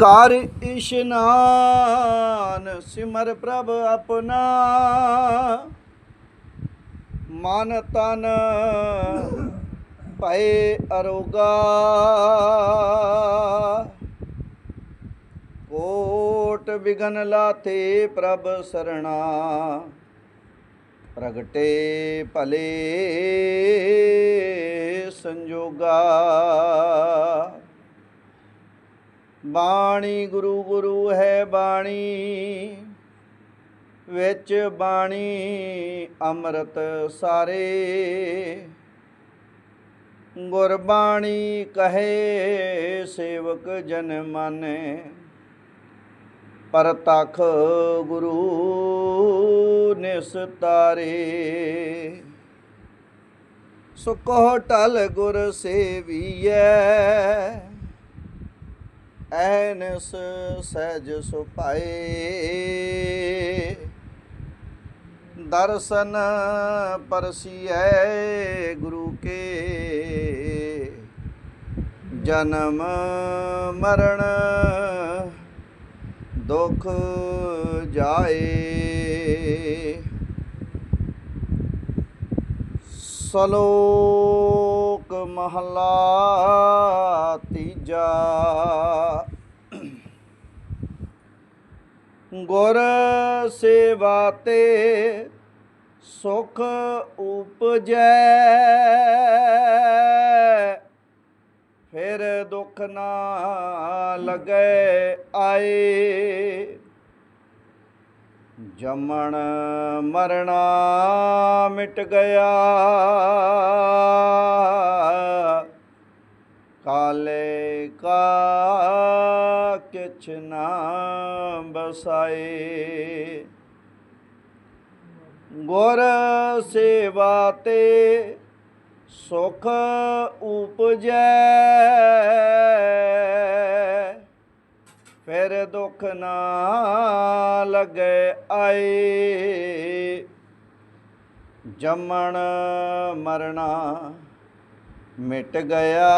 ਕਰ ਇਸ਼ਨਾਨ, ਸਿਮਰ ਪ੍ਰਭ ਆਪਣਾ। ਮਨ ਤਨ ਭਏ ਅਰੋਗਾ। ਕੋਟ ਵਿਗਨ ਲਾਤੇ ਪ੍ਰਭ ਸਰਣਾ। ਪ੍ਰਗਟੇ ਭਲੇ ਸੰਜੋਗਾ। ਬਾਣੀ ਗੁਰੂ ਗੁਰੂ ਹੈ ਬਾਣੀ, ਵਿੱਚ ਬਾਣੀ ਅੰਮ੍ਰਿਤ ਸਾਰੇ। ਗੁਰਬਾਣੀ ਕਹੇ ਸੇਵਕ ਜਨ ਮਾਨੇ, ਪਰਤਖ ਗੁਰੂ ਨਿਸਤਾਰੇ। ਸੁਕੋ ਟਲ ਗੁਰ ਸੇਵੀਐ ਐਨਸ ਸਹਿਜ ਸੁਪਾਏ ਦਰਸ਼ਨ ਪਰਸੀਐ ਗੁਰੂ ਕੇ। ਜਨਮ ਮਰਨ ਦੁਖ ਜਾਏ। ਸਲੋਕ ਮਹਲਾ ਤੀਜਾ ਗੁਰ ਸੇਵਾ ਤੇ ਸੁਖ ਉਪਜੈ। ਫਿਰ ਦੁੱਖ ਨਾ ਲਗੈ ਆਏ। ਜਮਣ ਮਰਣਾ ਮਿਟ ਗਿਆ। ਕਿਛ ਨਾ ਬਸਾਏ ਗੁਰ ਸੇਵਾ ਤੇ ਸੁਖ ਉਪਜੈ। ਫਿਰ ਦੁੱਖ ਨਾ ਲਗੇ ਆਏ। ਜੰਮਣ ਮਰਣਾ ਮਿਟ ਗਿਆ।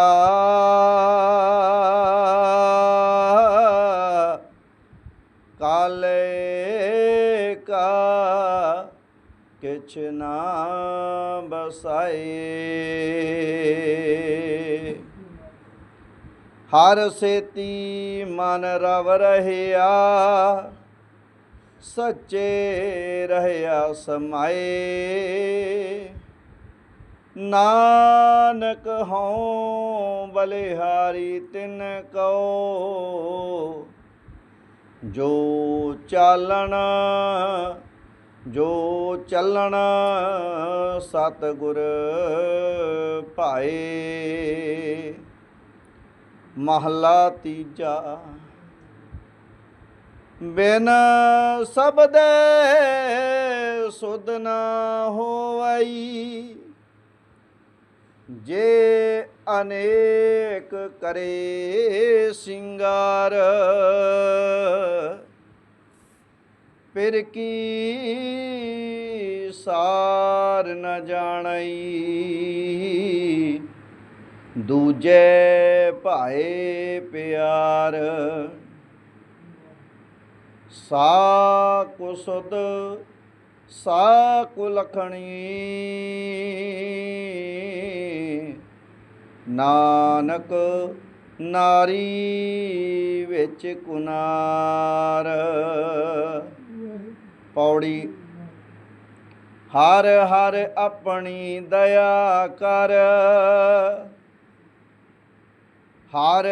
ਕਿਛ ਨਾ ਬਸਾਏ ਹਰ ਸੇਤੀ ਮਨ ਰਵ ਰਹਿਆ, ਸੱਚੇ ਰਹਿਆ ਸਮਾਏ। ਨਾਨਕ ਹਉ ਬਲਿਹਾਰੀ ਤਿਨ ਕਉ, ਜੋ ਚਾਲਣ ਜੋ ਚੱਲਣ ਸਤਿਗੁਰ ਭਾਏ, ਮਹਲਾ ਤੀਜਾ। ਬਿਨ ਸਬਦੇ ਸੁਧ ਨਾ ਹੋਵਈ, ਜੇ ਅਨੇਕ ਕਰੇ ਸਿੰਗਾਰ ਫਿਰ ਕੀ ਸਾਰ ਨ ਜਾਣਈ? ਦੂਜੇ ਭਾਏ ਪਿਆਰ, ਸਾ ਕੁ ਸਾ ਕੁ ਨਾਨਕ ਨਾਰੀ ਵਿੱਚ ਕੁਨਾਰ ਪੌੜੀ। ਹਰ ਹਰ ਆਪਣੀ ਦਇਆ ਕਰ। ਹਰ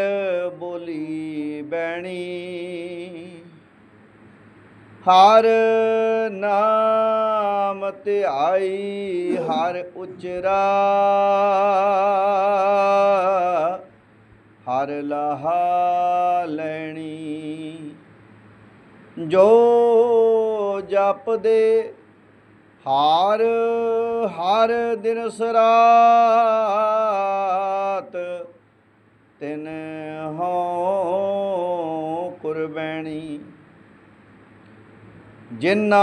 ਬੋਲੀ ਬੈਣੀ ਹਰ ਨਾਮ ਧਿਆਈ ਹਰ ਉਚਰਾ। ਹਰ ਲਹਾ ਲੈਣੀ। ਜੋ ਜਪਦੇ ਹਾਰ, ਹਰ ਦਿਨ ਸਰਾਤ। ਤਿਨ ਹੋ ਕੁਰਬੈਣੀ ਜਿਨਾ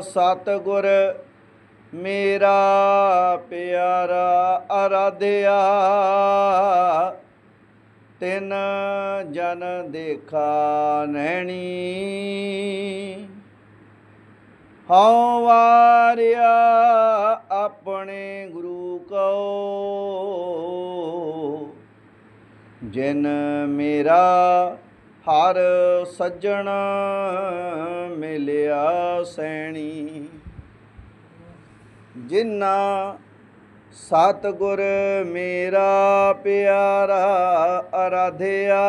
ਸਤਗੁਰ ਮੇਰਾ ਪਿਆਰਾ ਅਰਾਧਿਆ, ਤਿਨ ਜਨ ਦੇਖਾ ਨੈਣੀ। ਹਉ ਵਾਰਿਆ ਆਪਣੇ ਗੁਰੂ ਕੋ ਜਿਨ ਮੇਰਾ ਹਰ ਸੱਜਣ ਮਿਲਿਆ ਸੈਣੀ। ਜਿਨਾ ਸਤਿਗੁਰ ਮੇਰਾ ਪਿਆਰਾ ਅਰਾਧਿਆ।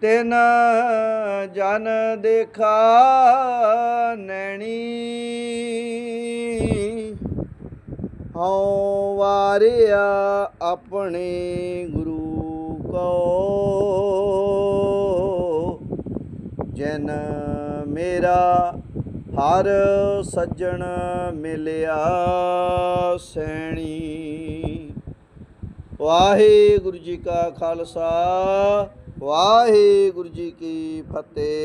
ਤਿਨ ਜਨ ਦੇਖਾ ਨੈਣੀ। ਹਉ ਵਾਰਿਆ ਆਪਣੇ ਗੁਰੂ ਕੋ, ਜਿਨ ਮੇਰਾ ਹਰ ਸੱਜਣ ਮਿਲਿਆ ਸੈਣੀ। ਵਾਹਿਗੁਰੂ ਜੀ ਕਾ ਖਾਲਸਾ ਵਾਹਿਗੁਰੂ ਜੀ ਕੀ ਫਤਿਹ।